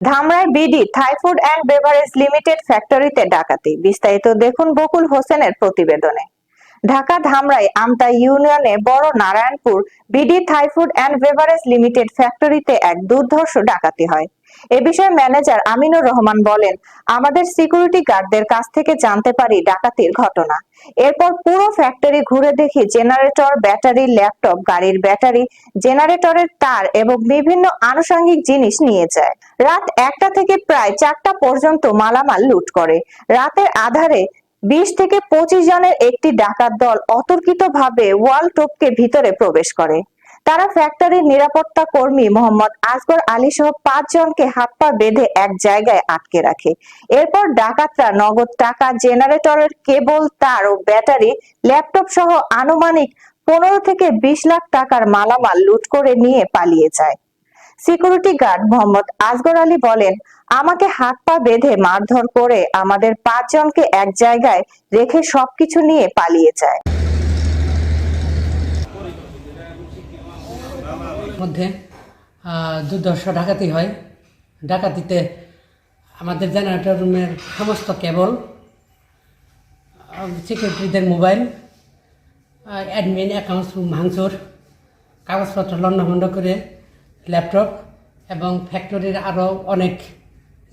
Dhamrai BD thai food and beverage limited ফ্যাক্টরিতে ডাকাতি। বিস্তারিত দেখুন বকুল হোসেনের প্রতিবেদনে। ঢাকা ধামরাই আমতা ইউনিয়নে বড় Narayanpur BD thai food and beverage limited ফ্যাক্টরিতে এক দুর্ধর্ষ ডাকাতি হয়। এ বিষয়ে ম্যানেজার আমিনুর রহমান বলেন, আমাদের সিকিউরিটি গার্ডদের কাছ থেকে জানতে পারি ডাকাতির ঘটনা। এরপর পুরো ফ্যাক্টরি ঘুরে দেখি জেনারেটর ব্যাটারি ল্যাপটপ গাড়ির ব্যাটারি জেনারেটরের তার এবং বিভিন্ন আনুষঙ্গিক জিনিস নিয়ে যায়। রাত একটা থেকে প্রায় চারটা পর্যন্ত মালামাল লুট করে। রাতের আধারে বিশ থেকে পঁচিশ জনের একটি ডাকাত দল অতর্কিতভাবে ওয়াল টোপকে ভিতরে প্রবেশ করে। তারা ফ্যাক্টরির নিরাপত্তা কর্মী মোহাম্মদ আসগর আলী সহ পাঁচ জনকে হাত পা বেঁধে এক জায়গায় আটকে রাখে। এরপর ডাকাতরা নগদ টাকা, জেনারেটরের কেবল, তার ও ব্যাটারি, ল্যাপটপ সহ আনুমানিক পনেরো থেকে বিশ লাখ টাকার মালামাল লুট করে নিয়ে পালিয়ে যায়। সিকিউরিটি গার্ড মোহাম্মদ আসগর আলী বলেন, আমাকে হাত পা বেঁধে মারধর করে আমাদের পাঁচজনকে এক জায়গায় রেখে সবকিছু নিয়ে পালিয়ে যায়। মধ্যে দুর্দর্শ ডাকাতি হয়। ডাকাতিতে আমাদের জেনারেটর রুমের সমস্ত কেবল সিকিউরিটিদের মোবাইল অ্যাডমিন অ্যাকাউন্টস রুম ভাঙচুর, কাগজপত্র লণ্ডভণ্ড করে ল্যাপটপ এবং ফ্যাক্টরির আরও অনেক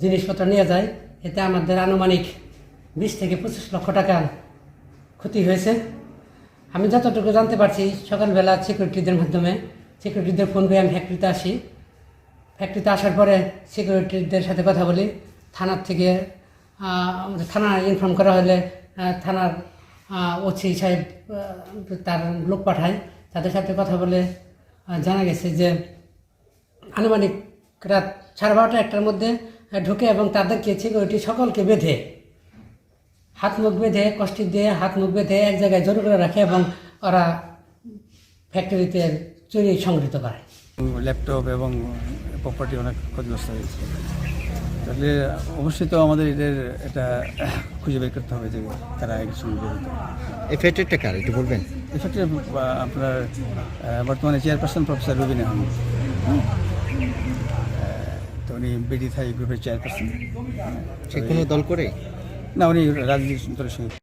জিনিসপত্র নিয়ে যায়। এতে আমাদের আনুমানিক বিশ থেকে পঁচিশ লক্ষ টাকার ক্ষতি হয়েছে। আমি যতটুকু জানতে পারছি, সকালবেলা সিকিউরিটিদের মাধ্যমে সিকিউরিটিদের ফোন করে আমি ফ্যাক্টরিতে আসি। ফ্যাক্টরিতে আসার পরে সিকিউরিটিদের সাথে কথা বলি। থানার থেকে আমাদের থানা ইনফর্ম করা হলে থানার ওসি সাহেব তার লোক পাঠায়। তাদের সাথে কথা বলে জানা গেছে যে আনুমানিক রাত সাড়ে বারোটা একটার মধ্যে ঢুকে এবং তাদেরকে সিকিউরিটি সকলকে বেঁধে, হাত মুখ বেঁধে, কষ্টি দিয়ে হাত মুখ বেঁধে এক জায়গায় জড়ো করে রাখে এবং ওরা ফ্যাক্টরিতে চুরি সংগৃহীত করে। ল্যাপটপ এবং প্রপার্টি অনেক ক্ষতিগ্রস্ত হয়েছে। তাহলে অবশ্যই তো আমাদের এদের এটা খুঁজে বের করতে হবে যে তারা এর সঙ্গে জড়িত। এই ফ্যাক্টরিটা কার? একটু বলবেন। এক্ষেত্রে আপনার বর্তমানে চেয়ারপারসন প্রফেসর রুবিন আহমেদ। হুম। তো উনি বিডি থাই গ্রুপের চেয়ারপারসন সে কোনো দল করে? না উনি রাজনীতি দলের সঙ্গে।